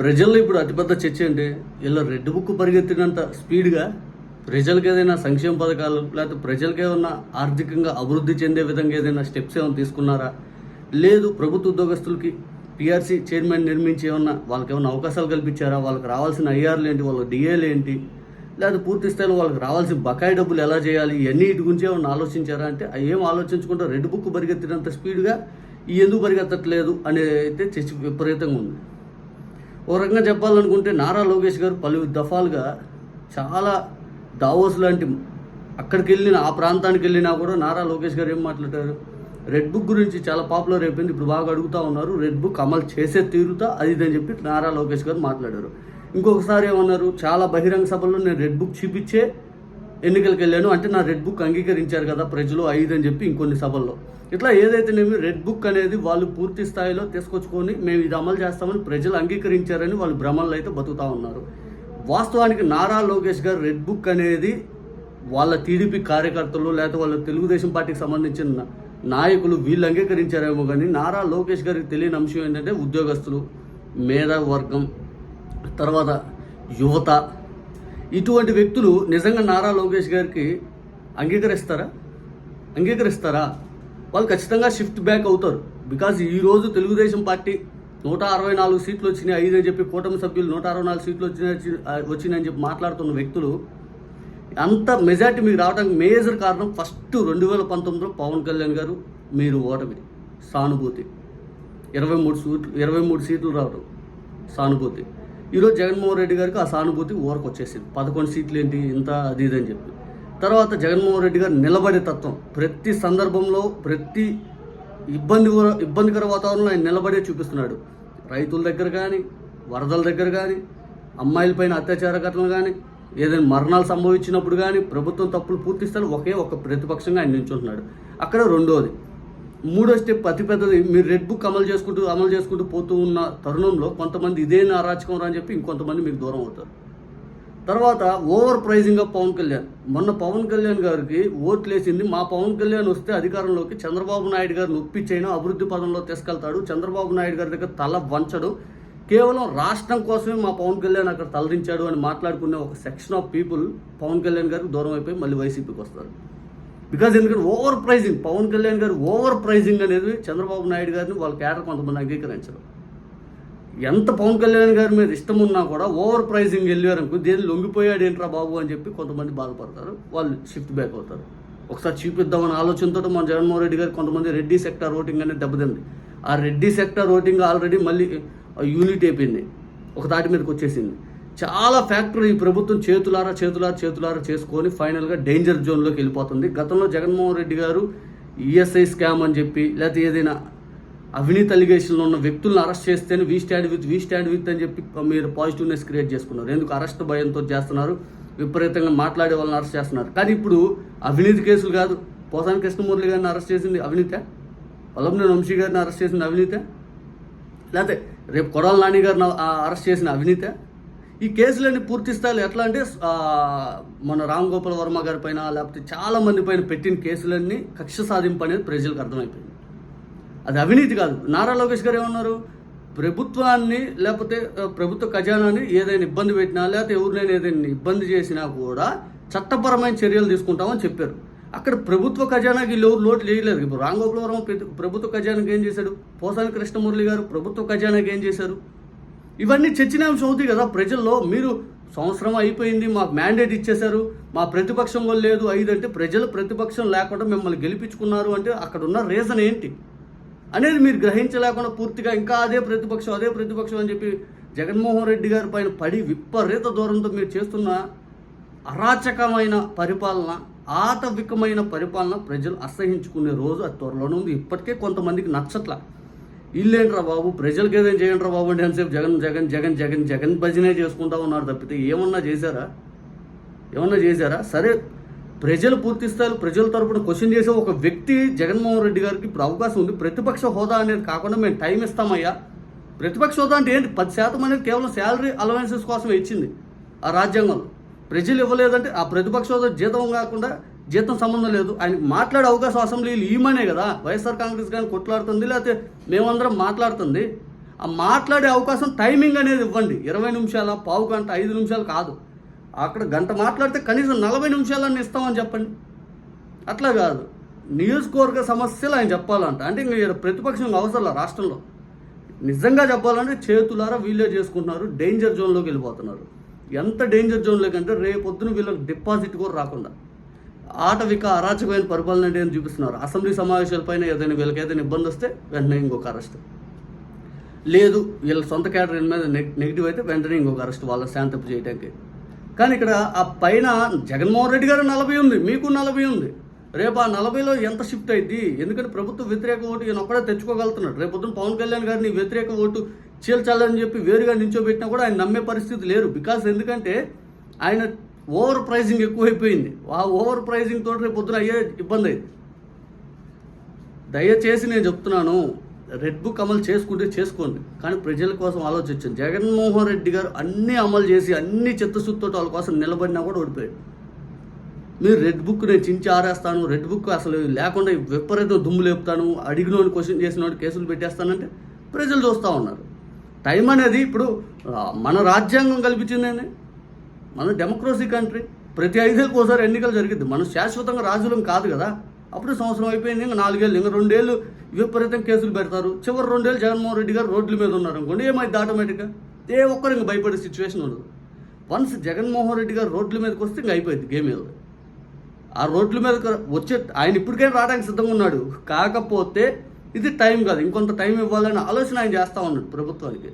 ప్రజల్లో ఇప్పుడు అతిపెద్ద చర్చ ఏంటి ఇలా రెడ్ బుక్ పరిగెత్తినంత స్పీడ్గా ప్రజలకు ఏదైనా సంక్షేమ పథకాలు లేకపోతే ప్రజలకు ఏదైనా ఆర్థికంగా అభివృద్ధి చెందే విధంగా ఏదైనా స్టెప్స్ ఏమైనా తీసుకున్నారా? లేదు ప్రభుత్వ ఉద్యోగస్తులకి పిఆర్సీ చైర్మన్ నిర్మించి ఏమన్నా వాళ్ళకి ఏమైనా అవకాశాలు కల్పించారా? వాళ్ళకి రావాల్సిన ఐఆర్లు ఏంటి? వాళ్ళ డిఏలు ఏంటి? లేదా పూర్తి స్థాయిలో వాళ్ళకి రావాల్సిన బకాయి డబ్బులు ఎలా చేయాలి? ఇవన్నీ ఇటు గురించి ఏమన్నా ఆలోచించారా? అంటే అవి ఏం ఆలోచించకుండా రెడ్ బుక్ పరిగెత్తినంత స్పీడ్గా ఎందుకు పరిగెత్తట్లేదు అనేది అయితే చర్చ విపరీతంగా ఉంది. ఓ రకంగా చెప్పాలనుకుంటే నారా లోకేష్ గారు పలు దఫాలుగా చాలా దావోస్ లాంటి అక్కడికి వెళ్ళిన ఆ ప్రాంతానికి వెళ్ళినా కూడా నారా లోకేష్ గారు ఏం మాట్లాడారు? రెడ్ బుక్ గురించి చాలా పాపులర్ అయిపోయింది ఇప్పుడు బాగా అడుగుతా ఉన్నారు. రెడ్ బుక్ అమలు చేసే తీరుతా అది అని చెప్పి నారా లోకేష్ గారు మాట్లాడారు. ఇంకొకసారి ఏమన్నారు? చాలా బహిరంగ సభల్లో నేను రెడ్ బుక్ చూపించే ఎన్నికలకు వెళ్ళాను. అంటే నా రెడ్ బుక్ అంగీకరించారు కదా ప్రజలు ఐదు అని చెప్పి ఇంకొన్ని సభల్లో. ఇట్లా ఏదైతేనేమి రెడ్ బుక్ అనేది వాళ్ళు పూర్తి స్థాయిలో తీసుకొచ్చుకొని మేము ఇది అమలు చేస్తామని ప్రజలు అంగీకరించారని వాళ్ళు భ్రమల్లో అయితే బతుకుతా ఉన్నారు. వాస్తవానికి నారా లోకేష్ గారు రెడ్ బుక్ అనేది వాళ్ళ టీడీపీ కార్యకర్తలు లేకపోతే వాళ్ళ తెలుగుదేశం పార్టీకి సంబంధించిన నాయకులు వీళ్ళు అంగీకరించారేమో కానీ నారా లోకేష్ గారికి తెలియని అంశం ఏంటంటే ఉద్యోగస్తులు మేధావర్గం తర్వాత యువత ఇటువంటి వ్యక్తులు నిజంగా నారా లోకేష్ గారికి అంగీకరిస్తారా? అంగీకరిస్తారా? వాళ్ళు ఖచ్చితంగా షిఫ్ట్ బ్యాక్ అవుతారు. బికాజ్ ఈరోజు తెలుగుదేశం పార్టీ నూట అరవై నాలుగు సీట్లు వచ్చినాయి ఐదు అని చెప్పి కూటమి సభ్యులు నూట అరవై నాలుగు సీట్లు వచ్చినాయి వచ్చినాయని చెప్పి మాట్లాడుతున్న వ్యక్తులు అంత మెజార్టీ మీకు రావడానికి మేజర్ కారణం ఫస్ట్ రెండు వేల పంతొమ్మిదిలో పవన్ కళ్యాణ్ గారు మీరు ఓటమి సానుభూతి. ఇరవై మూడు సీట్లు ఇరవై మూడు సీట్లు రావడం సానుభూతి. ఈరోజు జగన్మోహన్ రెడ్డి గారికి ఆ సానుభూతి ఊరకు వచ్చేసింది. పదకొండు సీట్లు ఏంటి ఇంత అది ఇది అని చెప్పి. తర్వాత జగన్మోహన్ రెడ్డి గారు నిలబడే తత్వం. ప్రతి సందర్భంలో ప్రతి ఇబ్బంది ఇబ్బందికర వాతావరణంలో ఆయన నిలబడే చూపిస్తున్నాడు. రైతుల దగ్గర కానీ వరదల దగ్గర కానీ అమ్మాయిలపైన అత్యాచార ఘటనలు కానీ ఏదైనా మరణాలు సంభవించినప్పుడు కానీ ప్రభుత్వం తప్పులు పూర్తిస్తాడు ఒకే ఒక ప్రతిపక్షంగా ఆయన నిల్చుంటున్నాడు. అక్కడ రెండోది మూడో స్టెప్ అతిపెద్దది మీరు రెడ్ బుక్ అమలు చేసుకుంటూ అమలు చేసుకుంటూ పోతూ ఉన్న తరుణంలో కొంతమంది ఇదే అరాచకం రా అని చెప్పి ఇంకొంతమంది మీకు దూరం అవుతారు. తర్వాత over praising of Pawan Kalyan. మొన్న పవన్ కళ్యాణ్ గారికి ఓట్లేసింది మా పవన్ కళ్యాణ్ వస్తే అధికారంలోకి చంద్రబాబు నాయుడు గారిని ఒప్పించైనా అభివృద్ధి పదంలో తీసుకెళ్తాడు. చంద్రబాబు నాయుడు గారి దగ్గర తల వంచడు. కేవలం రాష్ట్రం కోసమే మా పవన్ కళ్యాణ్ అక్కడ తలరించాడు అని మాట్లాడుకునే ఒక section of people Pawan Kalyan గారికి దూరం అయిపోయి మళ్ళీ వైసీపీకి వస్తారు. బికాజ్ ఎందుకంటే ఓవర్ ప్రైజింగ్ పవన్ కళ్యాణ్ గారు ఓవర్ ప్రైజింగ్ అనేది చంద్రబాబు నాయుడు గారిని వాళ్ళ క్యాడర్ కొంతమంది అంగీకరించరు. ఎంత పవన్ కళ్యాణ్ గారి మీద ఇష్టం ఉన్నా కూడా ఓవర్ ప్రైజింగ్ వెళ్ళారనుకో దేని లొంగిపోయాడు ఏంట్రా బాబు అని చెప్పి కొంతమంది బాధపడతారు. వాళ్ళు షిఫ్ట్ బ్యాక్ అవుతారు. ఒకసారి చూపిద్దామని ఆలోచనతో మన జగన్మోహన్ రెడ్డి గారు కొంతమంది రెడ్డి సెక్టర్ ఓటింగ్ అనేది దెబ్బతింది. ఆ రెడ్డి సెక్టర్ ఓటింగ్ ఆల్రెడీ మళ్ళీ యూనిట్ అయిపోయింది. ఒక దాటి మీదకి వచ్చేసింది. చాలా ఫ్యాక్టరీ ఈ ప్రభుత్వం చేతులారా చేతులారా చేతులారా చేసుకొని ఫైనల్గా డేంజర్ జోన్లోకి వెళ్ళిపోతుంది. గతంలో జగన్మోహన్ రెడ్డి గారు ఈఎస్ఐ స్కామ్ అని చెప్పి లేకపోతే ఏదైనా అవినీతి అలిగేషన్లో ఉన్న వ్యక్తులను అరెస్ట్ చేస్తేనే we stand with we stand with అని చెప్పి మీరు పాజిటివ్నెస్ క్రియేట్ చేసుకున్నారు. ఎందుకు? అరెస్ట్ భయంతో చేస్తున్నారు. విపరీతంగా మాట్లాడే వాళ్ళని అరెస్ట్ చేస్తున్నారు. కానీ ఇప్పుడు అవినీతి కేసులు కాదు. పోసాని కృష్ణమూర్తి గారిని అరెస్ట్ చేసింది అవినీతే? పొలంనేని వంశీ గారిని అరెస్ట్ చేసింది అవినీతే? లేకపోతే రేపు కొడాల నాని గారిని అరెస్ట్ చేసిన అవినీతే? ఈ కేసులన్నీ పూర్తి స్థాయిలో ఎట్లా అంటే మన రామ్ గోపాల్ వర్మ గారి పైన లేకపోతే చాలా మంది పైన పెట్టిన కేసులన్నీ కక్ష సాధింపు అనేది ప్రజలకు అర్థమైపోయింది. అది అవినీతి కాదు. నారా లోకేష్ గారు ఏమన్నారు? ప్రభుత్వాన్ని లేకపోతే ప్రభుత్వ ఖజానాని ఏదైనా ఇబ్బంది పెట్టినా లేకపోతే ఎవరినైనా ఏదైనా ఇబ్బంది చేసినా కూడా చట్టపరమైన చర్యలు తీసుకుంటామని చెప్పారు. అక్కడ ప్రభుత్వ ఖజానాకి ఎవరు లోటు చేయలేదు. ఇప్పుడు రాంగోపాల్ వర్మ ప్రభుత్వ ఖజానాకి ఏం చేశాడు? పోసాని కృష్ణమురళి గారు ప్రభుత్వ ఖజానాకి ఏం చేశారు? ఇవన్నీ చర్చనీయాంశం అవుతాయి కదా. ప్రజల్లో మీరు సంవత్సరం అయిపోయింది మాకు మ్యాండేట్ ఇచ్చేశారు మా ప్రతిపక్షం వల్ల లేదు ఐదంటే ప్రజలు ప్రతిపక్షం లేకుండా మిమ్మల్ని గెలిపించుకున్నారు అంటే అక్కడ ఉన్న రీజన్ ఏంటి? అనేది మీరు గ్రహించలేకుండా పూర్తిగా ఇంకా అదే ప్రతిపక్షం అదే ప్రతిపక్షం అని చెప్పి జగన్మోహన్ రెడ్డి గారి పైన పడి విపరీత దూరంతో మీరు చేస్తున్న అరాచకమైన పరిపాలన ఆతవికమైన పరిపాలన ప్రజలు అసహించుకునే రోజు అది త్వరలోనే ఉంది. ఇప్పటికే కొంతమందికి నచ్చట్ల. ఇల్లేంట్రా బాబు? ప్రజలకు ఏదైనా చేయండిరా బాబు అంటే అంతసేపు జగన్ జగన్ జగన్ జగన్ జగన్ భజనే చేసుకుంటా ఉన్నారు తప్పితే ఏమన్నా చేశారా? ఏమన్నా చేశారా? సరే ప్రజలు పూర్తి స్థాయిలో ప్రజల తరపున క్వశ్చన్ చేసే ఒక వ్యక్తి జగన్మోహన్ రెడ్డి గారికి ఇప్పుడు అవకాశం ఉంది. ప్రతిపక్ష హోదా అనేది కాకుండా మేము టైం ఇస్తామయ్యా. ప్రతిపక్ష హోదా అంటే ఏంటి? పది శాతం అనేది కేవలం శాలరీ అలవెన్సెస్ కోసమే ఇచ్చింది ఆ రాజ్యాంగంలో. ప్రజలు ఇవ్వలేదంటే ఆ ప్రతిపక్ష హోదా జీతం కాకుండా జీతం సంబంధం లేదు. ఆయనకు మాట్లాడే అవకాశం అసెంబ్లీలు ఈమనే కదా. వైఎస్ఆర్ కాంగ్రెస్ కానీ కొట్లాడుతుంది లేకపోతే మేమందరం మాట్లాడుతుంది. ఆ మాట్లాడే అవకాశం టైమింగ్ అనేది ఇవ్వండి. ఇరవై నిమిషాల పావు గంట ఐదు నిమిషాలు కాదు. అక్కడ గంట మాట్లాడితే కనీసం నలభై నిమిషాలన్నీ ఇస్తామని చెప్పండి. అట్లా కాదు. నియోజకవర్గ సమస్యలు ఆయన చెప్పాలంట. అంటే ఇంక ప్రతిపక్షం అవసరం రాష్ట్రంలో. నిజంగా చెప్పాలంటే చేతులారా వీళ్ళే చేసుకుంటున్నారు. డేంజర్ జోన్లోకి వెళ్ళిపోతున్నారు. ఎంత డేంజర్ జోన్లోకి అంటే రేపొద్దున వీళ్ళకి డిపాజిట్ కూడా రాకుండా. ఆటవిక అరాచకమైన పరిపాలన అంటే ఏం చూపిస్తున్నారు? అసెంబ్లీ సమావేశాలపైన ఏదైనా వీళ్ళకి ఏదైనా ఇబ్బంది వస్తే వెంటనే ఇంకొక అరెస్ట్. లేదు వీళ్ళ సొంత క్యాటరీ మీద నెగిటివ్ అయితే వెంటనే ఇంకొక అరెస్ట్ వాళ్ళని శాంతపు చేయడానికి కానీ ఇక్కడ ఆ పైన జగన్మోహన్ రెడ్డి గారు నలభై ఉంది మీకు నలభై ఉంది. రేపు ఆ నలభైలో ఎంత షిఫ్ట్ అయింది ఎందుకంటే ప్రభుత్వ వ్యతిరేక ఓటు ఈయన ఒక్కడే తెచ్చుకోగలుగుతున్నాడు. రేపు పొద్దున్న పవన్ కళ్యాణ్ గారిని వ్యతిరేక ఓటు చీల్చాలని చెప్పి వేరుగా నించోబెట్టినా కూడా ఆయన నమ్మే పరిస్థితి లేరు బికాస్ ఎందుకంటే ఆయన ఓవర్ ప్రైజింగ్ ఎక్కువైపోయింది. ఆ ఓవర్ ప్రైజింగ్ తోటి రేపు పొద్దున అయ్యే ఇబ్బంది అయింది దయచేసి నేను చెప్తున్నాను రెడ్ బుక్ అమలు చేసుకుంటే చేసుకోండి. కానీ ప్రజల కోసం ఆలోచించండి. జగన్మోహన్ రెడ్డి గారు అన్నీ అమలు చేసి అన్ని చిత్తశుద్ధితో వాళ్ళ కోసం నిలబడినా కూడా ఓడిపోయాడు. మీరు రెడ్ బుక్ నేను చించి ఆరేస్తాను రెడ్ బుక్ అసలు లేకుండా విపరీతం దుమ్ము లేపుతాను అడిగినోని క్వశ్చన్ చేసిన కేసులు పెట్టేస్తానంటే ప్రజలు చూస్తూ ఉన్నారు. టైం అనేది ఇప్పుడు మన రాజ్యాంగం కల్పించిందండి మన డెమోక్రసీ కంట్రీ ప్రతి ఐదేళ్ళకి ఒకసారి ఎన్నికలు జరిగింది మనం శాశ్వతంగా రాజులం కాదు కదా. అప్పుడు సంవత్సరం అయిపోయింది ఇంకా నాలుగేళ్ళు ఇంకా రెండేళ్ళు విపరీతం కేసులు పెడతారు. చివరి రెండేళ్ళు జగన్మోహన్ రెడ్డి గారు రోడ్ల మీద ఉన్నారు అనుకోండి ఏమైంది ఆటోమేటిక్గా ఏ ఒక్కరు ఇంక భయపడే సిచ్యువేషన్ ఉండదు. వన్స్ జగన్మోహన్ రెడ్డి గారు రోడ్ల మీదకి వస్తే ఇంక అయిపోయింది గేమ్ మీద ఆ రోడ్ల మీద వచ్చే ఆయన ఇప్పటికైనా రావడానికి సిద్ధంగా ఉన్నాడు. కాకపోతే ఇది టైం కాదు. ఇంకొంత టైం ఇవ్వాలనే ఆలోచన ఆయన చేస్తూ ఉన్నాడు ప్రభుత్వానికి.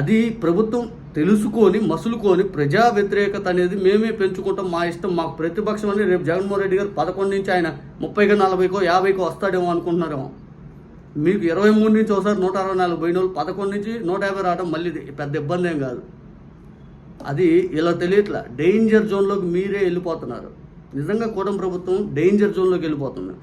అది ప్రభుత్వం తెలుసుకొని మసులుకొని ప్రజా వ్యతిరేకత అనేది మేమే పెంచుకుంటాం. మా ఇష్టం మాకు ప్రతిపక్షం అని రేపు జగన్మోహన్ రెడ్డి గారు పదకొండు నుంచి ఆయన ముప్పైకో నలభైకో యాభైకో వస్తాడేమో అనుకుంటున్నారేమో. మీకు ఇరవై మూడు నుంచి ఒకసారి నూట అరవై నాలుగు పోయిన వాళ్ళు పదకొండు నుంచి నూట యాభై రావడం మళ్ళీ ఇది పెద్ద ఇబ్బంది ఏం కాదు. అది ఇలా తెలియట్లా. డేంజర్ జోన్లోకి మీరే వెళ్ళిపోతున్నారు. నిజంగా కూటమి ప్రభుత్వం డేంజర్ జోన్లోకి వెళ్ళిపోతుంది.